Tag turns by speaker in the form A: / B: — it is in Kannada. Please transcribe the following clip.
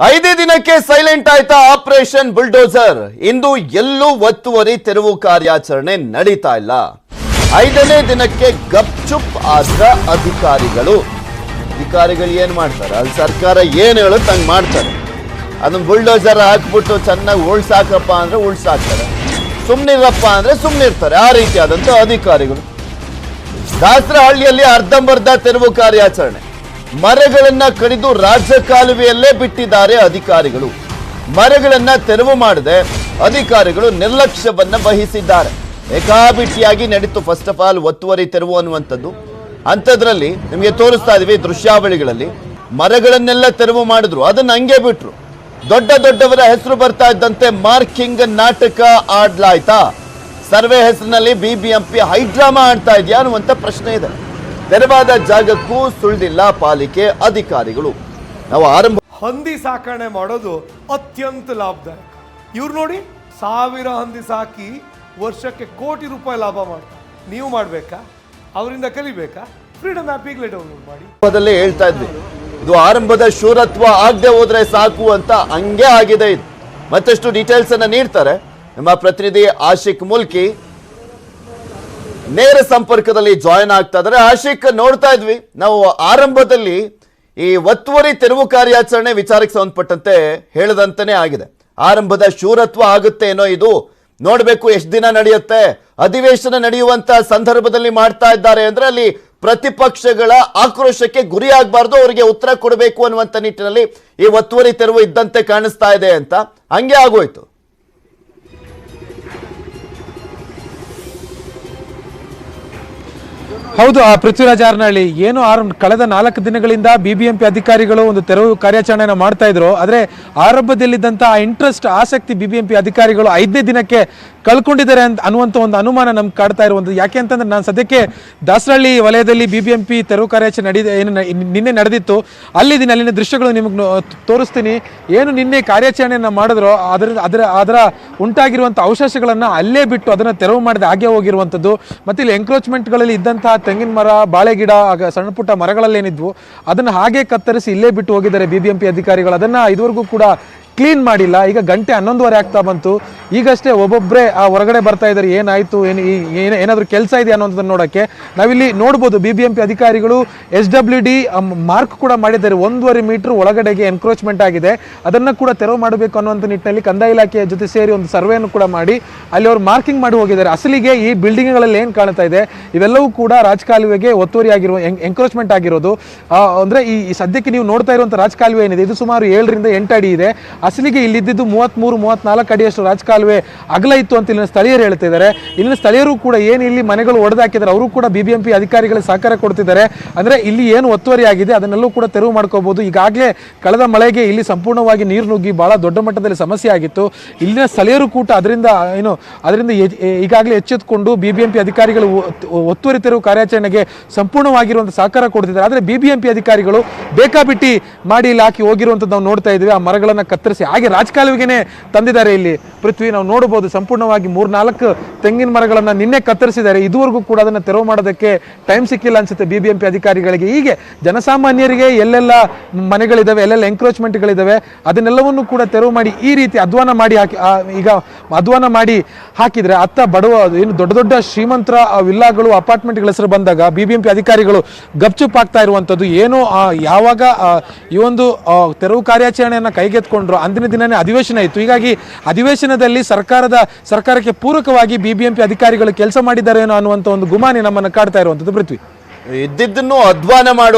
A: ಐದೇ ದಿನಕ್ಕೆ ಸೈಲೆಂಟ್ ಆಯ್ತಾ ಆಪರೇಷನ್ ಬುಲ್ಡೋಸರ್ ಇಂದು ಎಲ್ಲೂ ಒತ್ತುವರಿ ತೆರವು ಕಾರ್ಯಾಚರಣೆ ನಡೀತಾ ಇಲ್ಲ. ಐದನೇ ದಿನಕ್ಕೆ ಗಪ್ಚುಪ್ ಆದ್ರ ಅಧಿಕಾರಿಗಳು. ಅಧಿಕಾರಿಗಳು ಏನ್ ಮಾಡ್ತಾರೆ? ಅಲ್ಲಿ ಸರ್ಕಾರ ಏನ್ ಹೇಳುತ್ತೆ ಹಂಗ್ ಮಾಡ್ತಾರೆ. ಅದನ್ನ ಬುಲ್ಡೋಸರ್ ಹಾಕ್ಬಿಟ್ಟು ಚೆನ್ನಾಗಿ ಉಳ್ಸಾಕಪ್ಪ ಅಂದ್ರೆ ಉಳ್ಸಾಕ್ತಾರೆ. ಸುಮ್ನಿರಪ್ಪ ಅಂದ್ರೆ ಸುಮ್ನಿರ್ತಾರೆ. ಆ ರೀತಿಯಾದಂತ ಅಧಿಕಾರಿಗಳು. ದಾಸರಹಳ್ಳಿಯಲ್ಲಿ ಅರ್ಧಂಬರ್ಧ ತೆರವು ಕಾರ್ಯಾಚರಣೆ. ಮರಗಳನ್ನ ಕಡಿದು ರಾಜಕಾಲುವೆಯಲ್ಲೇ ಬಿಟ್ಟಿದ್ದಾರೆ ಅಧಿಕಾರಿಗಳು. ಮರಗಳನ್ನ ತೆರವು ಮಾಡದೆ ಅಧಿಕಾರಿಗಳು ನಿರ್ಲಕ್ಷ್ಯವನ್ನ ವಹಿಸಿದ್ದಾರೆ. ಏಕಾಬಿಟ್ಟಿಯಾಗಿ ನಡೀತು ಫಸ್ಟ್ ಆಫ್ ಆಲ್ ಒತ್ತುವರಿ ತೆರವು ಅನ್ನುವಂಥದ್ದು. ಅಂಥದ್ರಲ್ಲಿ ನಿಮಗೆ ತೋರಿಸ್ತಾ ಇದೀವಿ ದೃಶ್ಯಾವಳಿಗಳಲ್ಲಿ ಮರಗಳನ್ನೆಲ್ಲ ತೆರವು ಮಾಡಿದ್ರು. ಅದನ್ನ ಹಂಗೆ ಬಿಟ್ರು. ದೊಡ್ಡ ದೊಡ್ಡವರ ಹೆಸರು ಬರ್ತಾ ಇದ್ದಂತೆ ಮಾರ್ಕಿಂಗ್ ನಾಟಕ ಆಡ್ಲಾಯ್ತಾ? ಸರ್ವೆ ಹೆಸರಿನಲ್ಲಿ ಬಿಬಿಎಂಪಿ ಹೈಡ್ರಾಮಾ ಆಡ್ತಾ ಇದೆಯಾ ಅನ್ನುವಂತ ಪ್ರಶ್ನೆ ಇದೆ. ತೆರವಾದ ಜಾಗಕ್ಕೂ ಸುಳ್ದಿಲ್ಲ ಪಾಲಿಕೆ ಅಧಿಕಾರಿಗಳು. ನಾವು ಆರಂಭ
B: ಹಂದಿ ಸಾಕಣೆ ಮಾಡೋದು ಅತ್ಯಂತ ಲಾಭದಾಯಕ. ಇವ್ರು ನೋಡಿ ಸಾವಿರ ಹಂದಿ ಸಾಕಿ ವರ್ಷಕ್ಕೆ ಕೋಟಿ ರೂಪಾಯಿ ಲಾಭ ಮಾಡ್ತಾರೆ. ನೀವು ಮಾಡಬೇಕಾ? ಅವರಿಂದ ಕಲಿಬೇಕಾ? ಫ್ರೀಡಮ್ ಆ್ಯಪ್ ಈಗಲೇ ಡೌನ್ಲೋಡ್ ಮಾಡಿ.
A: ಮೊದಲೇ ಹೇಳ್ತಾ ಇದ್ವಿ. ಇದು ಆರಂಭದ ಶೂರತ್ವ ಆಗದೆ ಹೋದ್ರೆ ಸಾಕು ಅಂತ ಹಂಗೆ ಆಗಿದೆ ಇದು. ಮತ್ತಷ್ಟು ಡೀಟೇಲ್ಸ್ ಅನ್ನ ನೀಡ್ತಾರೆ. ನಮ್ಮ ಪ್ರತಿನಿಧಿ ಆಶಿಕ್ ಮುಲ್ಕಿ ನೇರ ಸಂಪರ್ಕದಲ್ಲಿ ಜಾಯಿನ್ ಆಗ್ತಾ ಇದ್ದಾರೆ. ಆಶಿಕ್, ನೋಡ್ತಾ ಇದ್ವಿ. ನಾವು ಆರಂಭದಲ್ಲಿ ಈ ಒತ್ತುವರಿ ತೆರವು ಕಾರ್ಯಾಚರಣೆ ವಿಚಾರಕ್ಕೆ ಸಂಬಂಧಪಟ್ಟಂತೆ ಹೇಳದಂತನೇ ಆಗಿದೆ. ಆರಂಭದ ಶೂರತ್ವ ಆಗುತ್ತೆ ಏನೋ ಇದು. ನೋಡಬೇಕು ಎಷ್ಟು ದಿನ ನಡೆಯುತ್ತೆ. ಅಧಿವೇಶನ ನಡೆಯುವಂತ ಸಂದರ್ಭದಲ್ಲಿ ಮಾಡ್ತಾ ಇದ್ದಾರೆ ಅಂದ್ರೆ ಅಲ್ಲಿ ಪ್ರತಿಪಕ್ಷಗಳ ಆಕ್ರೋಶಕ್ಕೆ ಗುರಿಯಾಗಬಾರ್ದು, ಅವರಿಗೆ ಉತ್ತರ ಕೊಡಬೇಕು ಅನ್ನುವಂಥ ನಿಟ್ಟಿನಲ್ಲಿ ಈ ಒತ್ತುವರಿ ತೆರವು ಇದ್ದಂತೆ ಕಾಣಿಸ್ತಾ ಇದೆ ಅಂತ. ಹಂಗೆ ಆಗೋಯ್ತು.
C: ಹೌದು, ಆ ಪೃಥ್ವಿರಾಜ್ ಆರ್ನಹಳ್ಳಿ ಏನು ಆರಂಭ ಕಳೆದ ನಾಲ್ಕು ದಿನಗಳಿಂದ ಬಿಬಿಎಂಪಿ ಅಧಿಕಾರಿಗಳು ಒಂದು ತೆರವು ಕಾರ್ಯಾಚರಣೆಯನ್ನು ಮಾಡ್ತಾ ಇದ್ರು. ಆದ್ರೆ ಆರಂಭದಲ್ಲಿದ್ದಂತ ಆ ಇಂಟ್ರೆಸ್ಟ್ ಆಸಕ್ತಿ ಬಿಬಿಎಂಪಿ ಅಧಿಕಾರಿಗಳು ಐದನೇ ದಿನಕ್ಕೆ ಕಳ್ಕೊಂಡಿದ್ದಾರೆ ಅಂತ ಅನ್ನುವಂಥ ಒಂದು ಅನುಮಾನ ನಮ್ಗೆ ಕಾಡ್ತಾ ಇರುವಂಥದ್ದು. ಯಾಕೆ ಅಂತಂದ್ರೆ ನಾನು ಸದ್ಯಕ್ಕೆ ದಾಸರಹಳ್ಳಿ ವಲಯದಲ್ಲಿ ಬಿಬಿಎಂಪಿ ತೆರವು ಕಾರ್ಯಾಚರಣೆ ನಡೆದ, ಏನು ನಿನ್ನೆ ನಡೆದಿತ್ತು. ಅಲ್ಲಿದ್ದೀನಿ ಅಲ್ಲಿನ ದೃಶ್ಯಗಳು ನಿಮಗೆ ತೋರಿಸ್ತೀನಿ. ಏನು ನಿನ್ನೆ ಕಾರ್ಯಾಚರಣೆಯನ್ನು ಮಾಡಿದ್ರು, ಅದರ ಅದರ ಅದರ ಉಂಟಾಗಿರುವಂಥ ಅವಶೇಷಗಳನ್ನು ಅಲ್ಲೇ ಬಿಟ್ಟು ಅದನ್ನು ತೆರವು ಮಾಡಿದ ಹಾಗೆ ಹೋಗಿರುವಂಥದ್ದು. ಮತ್ತು ಇಲ್ಲಿ ಎಂಕ್ರೋಚ್ಮೆಂಟ್ಗಳಲ್ಲಿ ಇದ್ದಂತಹ ತೆಂಗಿನ ಮರ, ಬಾಳೆ ಗಿಡ, ಆಗ ಸಣ್ಣ ಪುಟ್ಟ ಮರಗಳಲ್ಲೇನಿದ್ವು, ಅದನ್ನು ಹಾಗೆ ಕತ್ತರಿಸಿ ಇಲ್ಲೇ ಬಿಟ್ಟು ಹೋಗಿದ್ದಾರೆ ಬಿ ಬಿ ಎಂ ಪಿ ಅಧಿಕಾರಿಗಳು. ಅದನ್ನು ಇದುವರೆಗೂ ಕೂಡ ಕ್ಲೀನ್ ಮಾಡಿಲ್ಲ. ಈಗ ಗಂಟೆ ಹನ್ನೊಂದುವರೆ ಆಗ್ತಾ ಬಂತು. ಈಗಷ್ಟೇ ಒಬ್ಬೊಬ್ಬರೇ ಆ ಹೊರಗಡೆ ಬರ್ತಾ ಇದ್ದಾರೆ. ಏನಾಯಿತು? ಏನು ಈ- ಏನಾದರೂ ಕೆಲಸ ಇದೆಯಾ ಅನ್ನೋದನ್ನು ನೋಡೋಕ್ಕೆ ನಾವಿಲ್ಲಿ ನೋಡ್ಬೋದು. ಬಿ ಬಿ ಎಂ ಪಿ ಅಧಿಕಾರಿಗಳು ಎಸ್ ಡಬ್ಲ್ಯೂ ಡಿ ಮಾರ್ಕ್ ಕೂಡ ಮಾಡಿದ್ದಾರೆ. ಒಂದೂವರೆ ಮೀಟರ್ ಒಳಗಡೆಗೆ ಎನ್ಕ್ರೋಚ್ಮೆಂಟ್ ಆಗಿದೆ. ಅದನ್ನು ಕೂಡ ತೆರವು ಮಾಡಬೇಕು ಅನ್ನುವಂಥ ನಿಟ್ಟಿನಲ್ಲಿ ಕಂದಾಯ ಇಲಾಖೆಯ ಜೊತೆ ಸೇರಿ ಒಂದು ಸರ್ವೆಯನ್ನು ಕೂಡ ಮಾಡಿ ಅಲ್ಲಿ ಅವರು ಮಾರ್ಕಿಂಗ್ ಮಾಡಿ ಹೋಗಿದ್ದಾರೆ. ಅಸಲಿಗೆ ಈ ಬಿಲ್ಡಿಂಗ್ಗಳಲ್ಲಿ ಏನು ಕಾಣ್ತಾ ಇದೆ? ಇವೆಲ್ಲವೂ ಕೂಡ ರಾಜಕಾಲುವೆಗೆ ಒತ್ತುವರಿ ಆಗಿರುವ ಎಂಕ್ರೋಚ್ಮೆಂಟ್ ಆಗಿರೋದು. ಅಂದರೆ ಈ ಸದ್ಯಕ್ಕೆ ನೀವು ನೋಡ್ತಾ ಇರುವಂಥ ರಾಜಕಾಲುವೆ ಏನಿದೆ? ಇದು ಸುಮಾರು ಏಳರಿಂದ ಎಂಟು ಅಡಿ ಇದೆ. ಅಸಲಿಗೆ ಇಲ್ಲಿದ್ದು ಮೂವತ್ತ್ಮೂರು ಮೂವತ್ನಾಲ್ಕು ಅಡಿಯಷ್ಟು ರಾಜಕಾಲುವೆ ಅಗಲ ಇತ್ತು ಅಂತ ಇಲ್ಲಿನ ಸ್ಥಳೀಯರು ಹೇಳ್ತಾ ಇದ್ದಾರೆ ಇಲ್ಲಿನ ಸ್ಥಳೀಯರು ಕೂಡ ಏನು ಇಲ್ಲಿ ಮನೆಗಳು ಒಡೆದಾಕಿದ್ದಾರೆ, ಅವರು ಕೂಡ ಬಿ ಬಿ ಎಂ ಸಹಕಾರ ಕೊಡ್ತಿದ್ದಾರೆ. ಅಂದ್ರೆ ಇಲ್ಲಿ ಏನು ಒತ್ತುವರಿ ಆಗಿದೆ ಅದನ್ನೆಲ್ಲೂ ಕೂಡ ತೆರವು ಮಾಡ್ಕೋಬಹುದು ಈಗಾಗಲೇ ಕಳೆದ ಮಳೆಗೆ ಇಲ್ಲಿ ಸಂಪೂರ್ಣವಾಗಿ ನೀರು ನುಗ್ಗಿ ಬಹಳ ದೊಡ್ಡ ಮಟ್ಟದಲ್ಲಿ ಸಮಸ್ಯೆ ಆಗಿತ್ತು. ಇಲ್ಲಿನ ಸ್ಥಳೀಯರು ಕೂಡ ಅದರಿಂದ, ಏನು, ಅದರಿಂದ ಈಗಾಗಲೇ ಎಚ್ಚೆತ್ತುಕೊಂಡು ಬಿ ಬಿ ಎಂ ಪಿ ಅಧಿಕಾರಿಗಳು ಒತ್- ಒತ್ತುವರಿ ತೆರವು ಕಾರ್ಯಾಚರಣೆಗೆ ಸಂಪೂರ್ಣವಾಗಿರುವಂತಹ ಸಹಕಾರ ಕೊಡ್ತಿದ್ದಾರೆ. ಆದರೆ ಬಿ ಬಿ ಎಂ ಪಿ ಅಧಿಕಾರಿಗಳು ಬೇಕಾಬಿಟ್ಟಿ ಮಾಡಿ ಇಲ್ಲಿ ಹಾಕಿ ಹೋಗಿರುವಂಥದ್ದು ನಾವು ನೋಡ್ತಾ ಇದ್ದೀವಿ. ಆ ಮರಗಳನ್ನು ಕತ್ತರಿಸಿ ಹಾಗೆ ರಾಜಕಾಲುವೆಗೆ ತಂದಿದ್ದಾರೆ ಇಲ್ಲಿ. ಪೃಥ್ವಿ, ನಾವು ನೋಡಬಹುದು ಸಂಪೂರ್ಣವಾಗಿ ಮೂರ್ನಾಲ್ಕು ತೆಂಗಿನ ಮರಗಳನ್ನು ನಿನ್ನೆ ಕತ್ತರಿಸಿದ್ದಾರೆ. ಇದುವರೆಗೂ ಕೂಡ ಅದನ್ನು ತೆರವು ಮಾಡೋದಕ್ಕೆ ಟೈಮ್ ಸಿಕ್ಕಿಲ್ಲ ಅನ್ಸುತ್ತೆ ಬಿ ಬಿ ಎಂ ಅಧಿಕಾರಿಗಳಿಗೆ. ಹೀಗೆ ಜನಸಾಮಾನ್ಯರಿಗೆ ಎಲ್ಲೆಲ್ಲ ಮನೆಗಳಿದ್ದಾವೆ ಎಲ್ಲೆಲ್ಲ ಎಂಕ್ರೋಚ್ಮೆಂಟ್ಗಳಿದ್ದಾವೆ ಅದನ್ನೆಲ್ಲವನ್ನು ಕೂಡ ತೆರವು ಮಾಡಿ ಈ ರೀತಿ ಅಧ್ವಾನ ಮಾಡಿ ಹಾಕಿ ಈಗ ಅಧ್ವಾನ ಮಾಡಿ ಹಾಕಿದ್ರೆ ಅತ್ತ ಬಡವ, ಏನು ದೊಡ್ಡ ದೊಡ್ಡ ಶ್ರೀಮಂತರ ವಿಲ್ಲಾಗಳು, ಅಪಾರ್ಟ್ಮೆಂಟ್ಗಳ ಹೆಸರು ಬಂದಾಗ ಬಿ ಬಿ ಎಂ ಅಧಿಕಾರಿಗಳು ಗಪ್ಚುಪ್ ಆಗ್ತಾ ಇರುವಂಥದ್ದು ಏನು ಯಾವಾಗ ಈ ಒಂದು ತೆರವು ಕಾರ್ಯಾಚರಣೆಯನ್ನು ಕೈಗೆತ್ಕೊಂಡ್ರು ಅಂದಿನ ದಿನನೇ ಅಧಿವೇಶನ ಇತ್ತು. ಹೀಗಾಗಿ ಅಧಿವೇಶನದಲ್ಲಿ ಸರ್ಕಾರದ, ಸರ್ಕಾರಕ್ಕೆ ಪೂರಕವಾಗಿ ಬಿ ಬಿ ಎಂ ಪಿ ಅಧಿಕಾರಿಗಳು ಕೆಲಸ ಮಾಡಿದ್ದಾರೇನೋ ಅನ್ನುವಂಥ ಒಂದು ಗುಮಾನಿ ನಮ್ಮನ್ನು ಕಾಡ್ತಾ ಇರುವಂಥದ್ದು. ಪೃಥ್ವಿ.
A: ಇದ್ದಿದ್ದನ್ನು ಅಧ್ವಾನ ಮಾಡು